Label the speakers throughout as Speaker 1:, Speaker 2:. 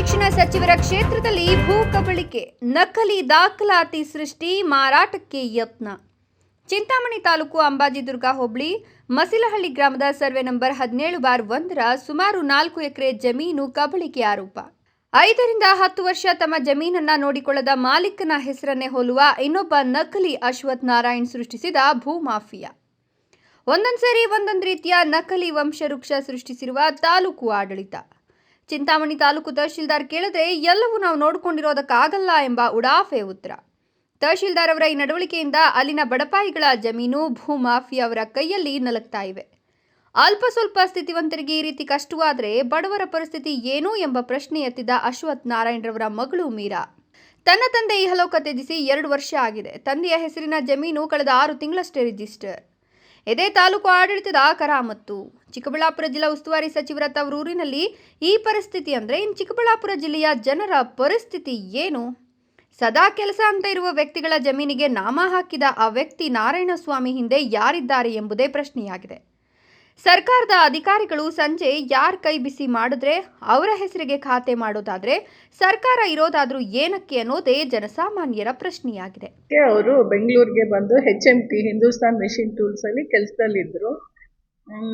Speaker 1: ಶಿಕ್ಷಣ ಸಚಿವರ ಕ್ಷೇತ್ರದಲ್ಲಿ ಭೂ ಕಬಳಿಕೆ, ನಕಲಿ ದಾಖಲಾತಿ ಸೃಷ್ಟಿ, ಮಾರಾಟಕ್ಕೆ ಯತ್ನ. ಚಿಂತಾಮಣಿ ತಾಲೂಕು ಅಂಬಾಜಿದುರ್ಗ ಹೋಬಳಿ, ಮಸಿಲಹಳ್ಳಿ ಗ್ರಾಮದ ಸರ್ವೆ ನಂಬರ್ ಹದಿನೇಳು ಬಾರ್ ಒಂದರ ಸುಮಾರು ನಾಲ್ಕು ಎಕರೆ ಜಮೀನು ಕಬಳಿಕೆ ಆರೋಪ. ಐದರಿಂದ ಹತ್ತು ವರ್ಷ ತಮ್ಮ ಜಮೀನನ್ನ ನೋಡಿಕೊಳ್ಳದ ಮಾಲೀಕನ ಹೆಸರನ್ನೇ ಹೋಲುವ ಇನ್ನೊಬ್ಬ ನಕಲಿ ಅಶ್ವಥ್ ನಾರಾಯಣ್ ಸೃಷ್ಟಿಸಿದ ಭೂ ಮಾಫಿಯಾ. ಒಂದೊಂದು ಸರಿ ಒಂದೊಂದು ರೀತಿಯ ನಕಲಿ ವಂಶವೃಕ್ಷ ಸೃಷ್ಟಿಸಿರುವ ತಾಲೂಕು ಆಡಳಿತ. ಚಿಂತಾಮಣಿ ತಾಲೂಕು ತಹಶೀಲ್ದಾರ್ ಕೇಳಿದ್ರೆ ಎಲ್ಲವೂ ನಾವು ನೋಡಿಕೊಂಡಿರೋದಕ್ಕಾಗಲ್ಲ ಎಂಬ ಉಡಾಫೆ ಉತ್ತರ. ತಹಶೀಲ್ದಾರ್ ಅವರ ಈ ನಡವಳಿಕೆಯಿಂದ ಅಲ್ಲಿನ ಬಡಪಾಯಿಗಳ ಜಮೀನು ಭೂ ಮಾಫಿಯಾ ಅವರ ಕೈಯಲ್ಲಿ ನಲಗ್ತಾ ಇವೆ. ಅಲ್ಪ ಸ್ವಲ್ಪ ಸ್ಥಿತಿವಂತರಿಗೆ ಈ ರೀತಿ ಕಷ್ಟವಾದರೆ ಬಡವರ ಪರಿಸ್ಥಿತಿ ಏನು ಎಂಬ ಪ್ರಶ್ನೆ ಎತ್ತಿದ ಅಶ್ವಥ್ ನಾರಾಯಣರವರ ಮಗಳು ಮೀರಾ. ತನ್ನ ತಂದೆ ಇಹಲೋಕ ತ್ಯಜಿಸಿ ಎರಡು ವರ್ಷ ಆಗಿದೆ. ತಂದೆಯ ಹೆಸರಿನ ಜಮೀನು ಕಳೆದ ಆರು ತಿಂಗಳಷ್ಟೇ ರಿಜಿಸ್ಟರ್ ಇದೇ ತಾಲೂಕು ಆಡಳಿತದ ಕರಾಮತ್ತು ಚಿಕ್ಕಬಳ್ಳಾಪುರ ಜಿಲ್ಲಾ ಉಸ್ತುವಾರಿ ಸಚಿವರ ತವರೂರಿನಲ್ಲಿ ಈ ಪರಿಸ್ಥಿತಿ ಅಂದರೆ ಇನ್ನು ಚಿಕ್ಕಬಳ್ಳಾಪುರ ಜಿಲ್ಲೆಯ ಜನರ ಪರಿಸ್ಥಿತಿ ಏನು? ಸದಾ ಕೆಲಸ ಅಂತ ಇರುವ ವ್ಯಕ್ತಿಗಳ ಜಮೀನಿಗೆ ನಾಮ ಹಾಕಿದ ಆ ವ್ಯಕ್ತಿ ನಾರಾಯಣಸ್ವಾಮಿ ಹಿಂದೆ ಯಾರಿದ್ದಾರೆ ಎಂಬುದೇ ಪ್ರಶ್ನೆಯಾಗಿದೆ. ಸರ್ಕಾರದ ಅಧಿಕಾರಿಗಳು ಸಂಜೆ ಯಾರ್ ಕೈ ಬಿಸಿ ಮಾಡಿದ್ರೆ ಅವರ ಹೆಸರಿಗೆ ಖಾತೆ ಮಾಡೋದಾದ್ರೆ ಸರ್ಕಾರ ಇರೋದಾದ್ರೂ ಏನಕ್ಕೆ ಅನ್ನೋದೇ ಜನಸಾಮಾನ್ಯರ ಪ್ರಶ್ನೆಯಾಗಿದೆ.
Speaker 2: ಅವರು ಬೆಂಗಳೂರಿಗೆ ಬಂದು H M T Hindustan machine ಟೂಲ್ಸಲ್ಲಿ ಕೆಲಸದಲ್ಲಿದ್ದರು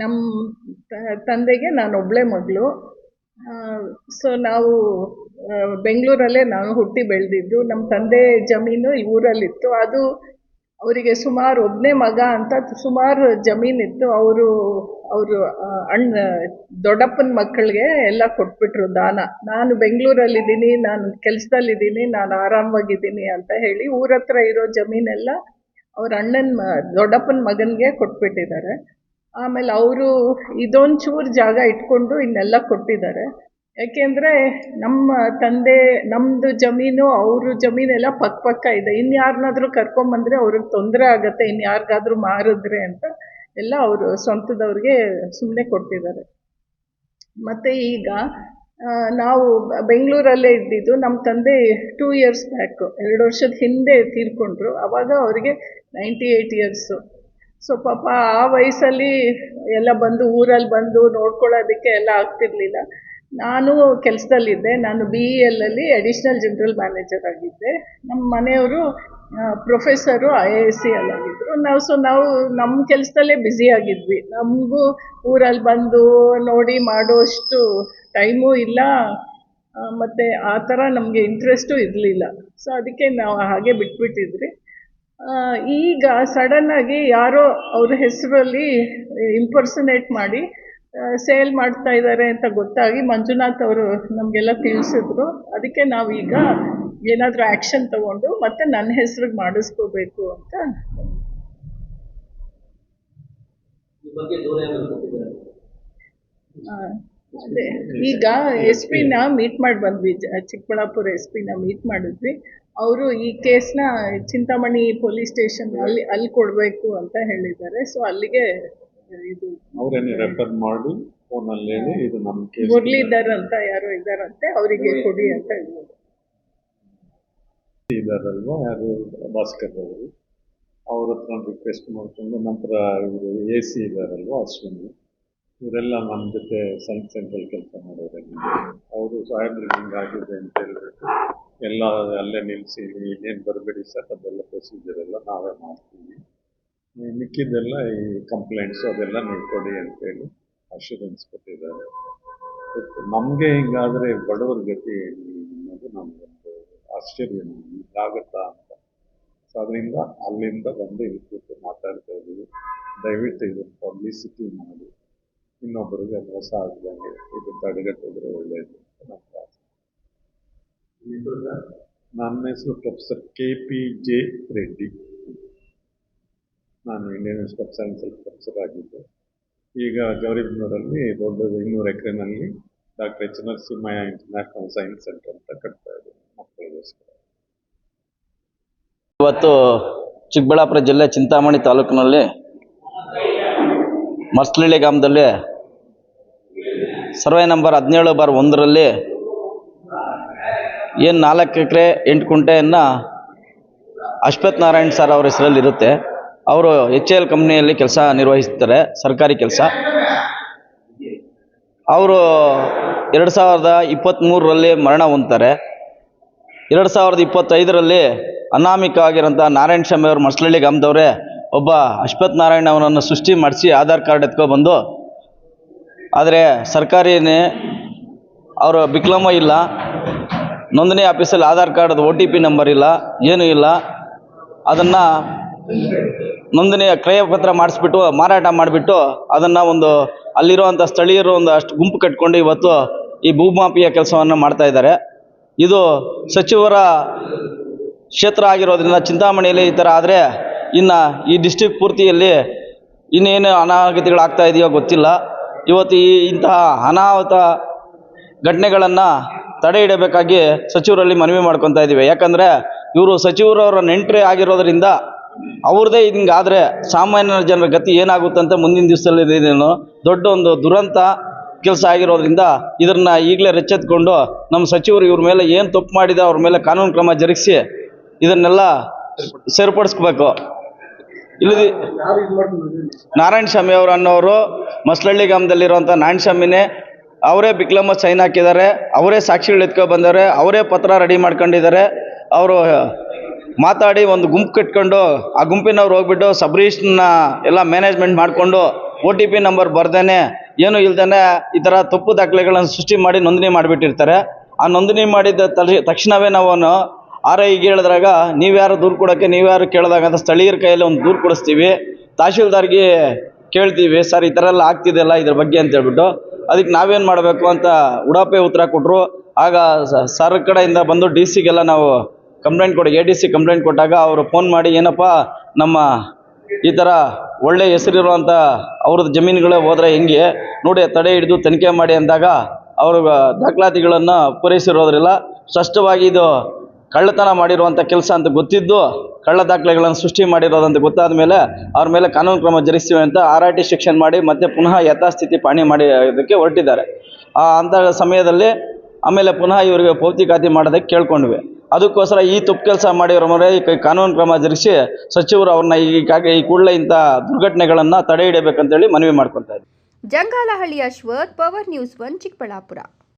Speaker 2: ನಮ್ಮ ತಂದೆಗೆ ನಾನು ಒಬ್ಬಳೇ ಮಗಳು. ಸೊ ನಾವು ಬೆಂಗಳೂರಲ್ಲೇ ನಾನು ಹುಟ್ಟಿ ಬೆಳೆದಿದ್ದು. ನಮ್ಮ ತಂದೆ ಜಮೀನು ಈ ಊರಲ್ಲಿತ್ತು. ಅದು ಅವರಿಗೆ ಸುಮಾರು ಒಬ್ಬನೇ ಮಗ ಅಂತ ಸುಮಾರು ಜಮೀನಿತ್ತು ಅವರು ಅವರು ಅಣ್ಣ, ದೊಡ್ಡಪ್ಪನ ಮಕ್ಕಳಿಗೆ ಎಲ್ಲ ಕೊಟ್ಬಿಟ್ರು ದಾನ. ನಾನು ಬೆಂಗಳೂರಲ್ಲಿದ್ದೀನಿ, ನಾನು ಕೆಲಸದಲ್ಲಿದ್ದೀನಿ, ನಾನು ಆರಾಮವಾಗಿದ್ದೀನಿ ಅಂತ ಹೇಳಿ ಊರ ಹತ್ರ ಇರೋ ಜಮೀನೆಲ್ಲ ಅವ್ರ ಅಣ್ಣನ ದೊಡ್ಡಪ್ಪನ ಮಗನಿಗೆ ಕೊಟ್ಬಿಟ್ಟಿದ್ದಾರೆ. ಆಮೇಲೆ ಅವರು ಇದೊಂಚೂರು ಜಾಗ ಇಟ್ಕೊಂಡು ಇನ್ನೆಲ್ಲ ಕೊಟ್ಟಿದ್ದಾರೆ. ಯಾಕೆಂದರೆ ನಮ್ಮ ತಂದೆ ನಮ್ಮದು ಜಮೀನು, ಅವರು ಜಮೀನೆಲ್ಲ ಪಕ್ಕ ಪಕ್ಕ ಇದೆ. ಇನ್ಯಾರನ್ನಾದ್ರೂ ಕರ್ಕೊಂಬಂದರೆ ಅವ್ರಿಗೆ ತೊಂದರೆ ಆಗುತ್ತೆ ಇನ್ಯಾರಿಗಾದ್ರೂ ಮಾರಿದ್ರೆ ಅಂತ ಎಲ್ಲ ಅವರು ಸ್ವಂತದವ್ರಿಗೆ ಸುಮ್ಮನೆ ಕೊಡ್ತಿದ್ದಾರೆ. ಮತ್ತು ಈಗ ನಾವು ಬೆಂಗಳೂರಲ್ಲೇ ಇದ್ದಿದ್ದು ನಮ್ಮ ತಂದೆ ಟೂ ಇಯರ್ಸ್ ಬ್ಯಾಕು ಎರಡು ವರ್ಷದ ಹಿಂದೆ ತೀರ್ಕೊಂಡ್ರು. ಆವಾಗ ಅವರಿಗೆ ನೈಂಟಿ ಏಯ್ಟ್ ಇಯರ್ಸು ಸೊ ಪಾಪ ಆ ವಯಸ್ಸಲ್ಲಿ ಎಲ್ಲ ಬಂದು ಊರಲ್ಲಿ ಬಂದು ನೋಡ್ಕೊಳ್ಳೋದಕ್ಕೆ ಎಲ್ಲ ಆಗ್ತಿರ್ಲಿಲ್ಲ. ನಾನು ಕೆಲಸದಲ್ಲಿದ್ದೆ. ನಾನು ಬಿ ಇ ಎಲ್ಲಲ್ಲಿ ಅಡಿಷ್ನಲ್ ಜನರಲ್ ಮ್ಯಾನೇಜರ್ ಆಗಿದ್ದೆ. ನಮ್ಮ ಮನೆಯವರು professor I A S C ಆಗಿದ್ದರು ನಾವು ಸೊ ನಾವು ನಮ್ಮ ಕೆಲಸದಲ್ಲೇ ಬ್ಯುಸಿ ಆಗಿದ್ವಿ. ನಮಗೂ ಊರಲ್ಲಿ ಬಂದು ನೋಡಿ ಮಾಡೋಷ್ಟು ಟೈಮೂ ಇಲ್ಲ. ಮತ್ತು ಆ ಥರ ನಮಗೆ ಇಂಟ್ರೆಸ್ಟು ಇರಲಿಲ್ಲ. ಸೊ ಅದಕ್ಕೆ ನಾವು ಹಾಗೆ ಬಿಟ್ಬಿಟ್ಟಿದ್ರಿ. ಈಗ ಸಡನ್ನಾಗಿ ಯಾರೋ ಅವ್ರ ಹೆಸರಲ್ಲಿ ಇಂಪರ್ಸನೇಟ್ ಮಾಡಿ ಸೇಲ್ ಮಾಡ್ತಾ ಇದ್ದಾರೆ ಅಂತ ಗೊತ್ತಾಗಿ ಮಂಜುನಾಥ್ ಅವರು ನಮಗೆಲ್ಲ ತಿಳಿಸಿದ್ರು. ಅದಕ್ಕೆ ನಾವೀಗ ಏನಾದರೂ ಆ್ಯಕ್ಷನ್ ತಗೊಂಡು ಮತ್ತೆ ನನ್ನ ಹೆಸ್ರಿಗೆ ಮಾಡಿಸ್ಕೋಬೇಕು ಅಂತ. ಅದೇ. ಈಗ ಎಸ್ ಪಿನ ಮೀಟ್ ಮಾಡಿ ಬಂದ್ವಿ. ಚಿಕ್ಕಬಳ್ಳಾಪುರ ಎಸ್ ಪಿನ ಮೀಟ್ ಮಾಡಿದ್ವಿ. ಅವರು ಈ ಕೇಸ್ನ ಚಿಂತಾಮಣಿ ಪೊಲೀಸ್ ಸ್ಟೇಷನ್ ಅಲ್ಲಿ ಅಲ್ಲಿ ಕೊಡಬೇಕು ಅಂತ ಹೇಳಿದ್ದಾರೆ. ಸೊ ಅಲ್ಲಿಗೆ ಇದು
Speaker 3: ಅವರೇನೆ ರೆಫರ್ ಮಾಡಿ ಫೋನಲ್ಲಿ ಹೇಳಿ ಇದು ನಮ್ಮ ಕೇಸ್
Speaker 2: ಮುರಳೀಧರ್ ಅಂತ ಯಾರೋ ಇದ್ದಾರಂತೆ ಅವರಿಗೆ ಕೊಡಿ ಅಂತ ಹೇಳಿದ್ರು
Speaker 3: ಇದಾರಲ್ವಾ ಯಾರು? ಭಾಸ್ಕರ್ ಅವರು. ಅವ್ರ ಹತ್ರ ರಿಕ್ವೆಸ್ಟ್ ಮಾಡಿಕೊಂಡು ನಂತರ ಇವರು ಎ ಸಿ ಇದಾರಲ್ವಾ ಅಶ್ವಿನಿ. ಇವರೆಲ್ಲ ನಮ್ಮ ಜೊತೆ ಸೈನ್ಸ್ ಸೆಂಟ್ರಲ್ ಕೆಲಸ ಮಾಡೋರು. ಅವರು ಸಾಹೇಬ್ರಿಗೆ ಹಿಂಗೆ ಆಗಿದೆ ಅಂತ ಹೇಳ್ಬಿಟ್ಟು ಎಲ್ಲ ಅಲ್ಲೇ ನಿಲ್ಲಿಸಿ ಇನ್ನೇನು ಬರಬೇಡಿ ಸರ್ ಅದೆಲ್ಲ ಪ್ರೊಸೀಜರ್ ಎಲ್ಲ ನಾವೇ ಮಾಡ್ತೀವಿ. ಮಿಕ್ಕಿದ್ದೆಲ್ಲ ಈ ಕಂಪ್ಲೇಂಟ್ಸು ಅದೆಲ್ಲ ನೀವು ಕೊಡಿ ಅಂತೇಳಿ ಅಶ್ಯೂರೆನ್ಸ್ ಕೊಟ್ಟಿದ್ದಾರೆ. ನಮಗೆ ಹಿಂಗಾದರೆ ಬಡವರ ಗತಿ ಅನ್ನೋದು ನಮಗೊಂದು ಆಶ್ಚರ್ಯ ಆಗುತ್ತಾ ಅಂತ. ಸೊ ಅದರಿಂದ ಅಲ್ಲಿಂದ ಬಂದು ಇಲ್ಲಿ ಕೂತು ಮಾತಾಡ್ತಾ ಇದ್ದೀವಿ. ದಯವಿಟ್ಟು ಇದನ್ನು ಪಬ್ಲಿಸಿಟಿ ಮಾಡಿ. ಇನ್ನೊಬ್ಬರಿಗೆ ಮೋಸ ಆಗದಂಗೆ ಇದು ತಡೆಗಟ್ಟಿದ್ರೆ ಒಳ್ಳೆಯದು ಅಂತ ನಮ್ಮ ಆಸೆ ನನ್ನ ಹೆಸರು professor K P J Reddy. ನಾನು ಇಂಡಿಯನ್ ಇನ್ಸ್ಟಿಟ್ಯೂಟ್ ಆಫ್ ಸೈನ್ಸಲ್ಲಿ ಪ್ರೊಫೆಸರ್ ಆಗಿದ್ದೆ. ಈಗ ಗೌರಿಬಿದನೂರಲ್ಲಿ ದೊಡ್ಡದು ಇನ್ನೂರು ಎಕರೆನಲ್ಲಿ doctor H Narasimhaiah international science centre ಅಂತ ಕಟ್ತಾ ಇದ್ದೀನಿ ಮಕ್ಕಳಿಗೋಸ್ಕರ.
Speaker 4: ಇವತ್ತು ಚಿಕ್ಕಬಳ್ಳಾಪುರ ಜಿಲ್ಲೆ ಚಿಂತಾಮಣಿ ತಾಲೂಕಿನಲ್ಲಿ ಮರ್ಸ್ಲಳ್ಳಿ ಗ್ರಾಮದಲ್ಲಿ ಸರ್ವೆ ನಂಬರ್ ಹದಿನೇಳು ಬಾರ್ ಒಂದರಲ್ಲಿ ಏನು ನಾಲ್ಕು ಎಕರೆ ಎಂಟು ಕುಂಟೆಯನ್ನು ಅಶ್ವಥ್ ನಾರಾಯಣ್ ಸರ್ ಅವ್ರ ಹೆಸರಲ್ಲಿ ಇರುತ್ತೆ ಅವರು ಎಚ್ ಎಲ್ ಕಂಪ್ನಿಯಲ್ಲಿ ಕೆಲಸ ನಿರ್ವಹಿಸ್ತಾರೆ, ಸರ್ಕಾರಿ ಕೆಲಸ. ಅವರು ಎರಡು ಸಾವಿರದ ಇಪ್ಪತ್ತ್ಮೂರರಲ್ಲಿ ಮರಣ ಹೊಂದ್ತಾರೆ. ಎರಡು ಸಾವಿರದ ಇಪ್ಪತ್ತೈದರಲ್ಲಿ ಅನಾಮಿಕ ಆಗಿರೋಂಥ ನಾರಾಯಣ ಸ್ವಾಮಿ ಅವರು ಮಸಲಳ್ಳಿ ಗ್ರಾಮದವರೇ, ಒಬ್ಬ ಅಶ್ವಥ್ ನಾರಾಯಣ ಅವನನ್ನು ಸೃಷ್ಟಿ ಮಾಡಿಸಿ ಆಧಾರ್ ಕಾರ್ಡ್ ಎತ್ಕೊಬಂದು, ಆದರೆ ಸರ್ಕಾರಿನೇ ಅವರು ಬಿಕ್ಲಮ ಇಲ್ಲ. ನೋಂದಣಿ ಆಫೀಸಲ್ಲಿ ಆಧಾರ್ ಕಾರ್ಡದು ಒ ಟಿ ಪಿ ನಂಬರ್ ಇಲ್ಲ, ಏನೂ ಇಲ್ಲ. ಅದನ್ನು ನೋಂದಣಿಯ ಕ್ರಯಪತ್ರ ಮಾಡಿಸ್ಬಿಟ್ಟು, ಮಾರಾಟ ಮಾಡಿಬಿಟ್ಟು, ಅದನ್ನು ಒಂದು ಅಲ್ಲಿರುವಂಥ ಸ್ಥಳೀಯರು ಒಂದು ಅಷ್ಟು ಗುಂಪು ಕಟ್ಕೊಂಡು ಇವತ್ತು ಈ ಭೂಮಾಪಿಯ ಕೆಲಸವನ್ನು ಮಾಡ್ತಾ ಇದ್ದಾರೆ. ಇದು ಸಚಿವರ ಕ್ಷೇತ್ರ ಆಗಿರೋದ್ರಿಂದ ಚಿಂತಾಮಣಿಯಲ್ಲಿ ಈ ಥರ ಆದರೆ ಇನ್ನು ಈ ಡಿಸ್ಟಿಕ್ ಪೂರ್ತಿಯಲ್ಲಿ ಇನ್ನೇನು ಅನಾಗತಿಗಳಾಗ್ತಾ ಇದೆಯೋ ಗೊತ್ತಿಲ್ಲ. ಇವತ್ತು ಈ ಇಂತಹ ಅನಾಹುತ ಘಟನೆಗಳನ್ನು ತಡೆ ಇಡಬೇಕಾಗಿ ಸಚಿವರಲ್ಲಿ ಮನವಿ ಮಾಡ್ಕೊತಾ ಇದ್ದೀವಿ ಯಾಕಂದರೆ ಇವರು ಸಚಿವರವರ ನೆಂಟ್ರಿ ಆಗಿರೋದ್ರಿಂದ ಅವ್ರದ್ದೇ ಹಿಂಗಾದರೆ ಸಾಮಾನ್ಯ ಜನರ ಗತಿ ಏನಾಗುತ್ತೆ ಅಂತ ಮುಂದಿನ ದಿವಸದಲ್ಲಿ ಇದೇನು ದೊಡ್ಡ ಒಂದು ದುರಂತ ಕೆಲಸ ಆಗಿರೋದ್ರಿಂದ ಇದನ್ನು ಈಗಲೇ ರೆಚ್ಚೆತ್ಕೊಂಡು ನಮ್ಮ ಸಚಿವರು ಇವ್ರ ಮೇಲೆ ಏನು ತಪ್ಪು ಮಾಡಿದೆ ಅವ್ರ ಮೇಲೆ ಕಾನೂನು ಕ್ರಮ ಜರುಗಿಸಿ ಇದನ್ನೆಲ್ಲ ಸೇರ್ಪಡಿಸ್ಬೇಕು. ಇಲ್ಲದಿ ನಾರಾಯಣ ಸ್ವಾಮಿ ಅವರು ಅನ್ನೋರು ಮಸ್ಲಳ್ಳಿ ಗ್ರಾಮದಲ್ಲಿರುವಂಥ ನಾರಾಯಣ ಸ್ವಾಮಿನೇ ಅವರೇ ಬಿಕ್ಲಮ್ಮ ಸೈನ್ ಹಾಕಿದ್ದಾರೆ, ಅವರೇ ಸಾಕ್ಷಿಗಳು ಎತ್ಕೊ ಬಂದವ್ರೆ, ಅವರೇ ಪತ್ರ ರೆಡಿ ಮಾಡ್ಕೊಂಡಿದ್ದಾರೆ, ಅವರು ಮಾತಾಡಿ ಒಂದು ಗುಂಪು ಕಟ್ಕೊಂಡು ಆ ಗುಂಪಿನವ್ರು ಹೋಗ್ಬಿಟ್ಟು ಸಬ್ರೀಷ್ನ ಎಲ್ಲ ಮ್ಯಾನೇಜ್ಮೆಂಟ್ ಮಾಡಿಕೊಂಡು ಒ ಟಿ ಪಿ ನಂಬರ್ ಬರ್ದೇನೆ, ಏನು ಇಲ್ದೇ ಈ ಥರ ತಪ್ಪು ದಾಖಲೆಗಳನ್ನು ಸೃಷ್ಟಿ ಮಾಡಿ ನೋಂದಣಿ ಮಾಡಿಬಿಟ್ಟಿರ್ತಾರೆ. ಆ ನೋಂದಣಿ ಮಾಡಿದ ತಕ್ಷಣವೇ ನಾವು ಆರ್ ಐಗೆ ಹೇಳಿದ್ರಾಗ ನೀವ್ಯಾರು ದೂರು ಕೊಡೋಕ್ಕೆ, ನೀವ್ಯಾರು ಕೇಳಿದಾಗ ಅಂತ ಸ್ಥಳೀಯರ ಕೈಯಲ್ಲಿ ಒಂದು ದೂರು ಕೊಡಿಸ್ತೀವಿ. ತಹಶೀಲ್ದಾರ್ಗೆ ಕೇಳ್ತೀವಿ, ಸರ್, ಈ ಥರ ಎಲ್ಲ ಆಗ್ತಿದೆಯಲ್ಲ ಇದ್ರ ಬಗ್ಗೆ ಅಂತ ಹೇಳ್ಬಿಟ್ಟು. ಅದಕ್ಕೆ ನಾವೇನು ಮಾಡಬೇಕು ಅಂತ ಉಡಾಪೆ ಉತ್ತರ ಕೊಟ್ಟರು ಆಗ ಸರ್ ಕಡೆಯಿಂದ ಬಂದು ಡಿ ಸಿಗೆಲ್ಲ ನಾವು ಕಂಪ್ಲೇಂಟ್ ಕೊಡಿ ಎ ಡಿ ಸಿ ಕಂಪ್ಲೇಂಟ್ ಕೊಟ್ಟಾಗ ಅವರು ಫೋನ್ ಮಾಡಿ, ಏನಪ್ಪ, ನಮ್ಮ ಈ ಥರ ಒಳ್ಳೆ ಹೆಸರಿರುವಂಥ ಅವ್ರದ್ದು ಜಮೀನುಗಳೇ ಹೋದರೆ ಹೆಂಗೆ? ನೋಡಿ, ತಡೆ ಹಿಡಿದು ತನಿಖೆ ಮಾಡಿ ಅಂದಾಗ ಅವರು ದಾಖಲಾತಿಗಳನ್ನು ಪೂರೈಸಿರೋದ್ರಿಲ್ಲ. ಸ್ಪಷ್ಟವಾಗಿ ಇದು ಕಳ್ಳತನ ಮಾಡಿರುವಂಥ ಕೆಲಸ ಅಂತ ಗೊತ್ತಿದ್ದು, ಕಳ್ಳ ದಾಖಲೆಗಳನ್ನು ಸೃಷ್ಟಿ ಮಾಡಿರೋದಂತ ಗೊತ್ತಾದ ಮೇಲೆ ಅವ್ರ ಮೇಲೆ ಕಾನೂನು ಕ್ರಮ ಜರುಗಿಸ್ತೀವಿ ಅಂತ ಆರ್ ಆರ್ ಟಿ ಶಿಕ್ಷಣ ಮಾಡಿ ಮತ್ತೆ ಪುನಃ ಯಥಾಸ್ಥಿತಿ ಪಾಣಿ ಮಾಡಿ ಇದಕ್ಕೆ ಹೊರಟಿದ್ದಾರೆ. ಆ ಅಂಥ ಸಮಯದಲ್ಲಿ ಆಮೇಲೆ ಪುನಃ ಇವರಿಗೆ ಪೌತಿಕಾತಿ ಮಾಡೋದಕ್ಕೆ ಕೇಳ್ಕೊಂಡ್ವಿ. ಅದಕ್ಕೋಸ್ಕರ ಈ ತಪ್ಪು ಕೆಲಸ ಮಾಡಿರೋ ಮೇಲೆ ಈ ಕಾನೂನು ಕ್ರಮ ಜರುಗಿಸಿ ಸಚಿವರು ಅವ್ರನ್ನ ಈಗಾಗಲೇ ಈ ಕೂಡಲೇ ಇಂಥ ದುರ್ಘಟನೆಗಳನ್ನು ತಡೆ ಹಿಡಿಬೇಕಂತೇಳಿ ಮನವಿ ಮಾಡ್ಕೊತಾ ಇದ್ದೀವಿ
Speaker 1: Jangalahalli Ashwath, power news one Chikkaballapur.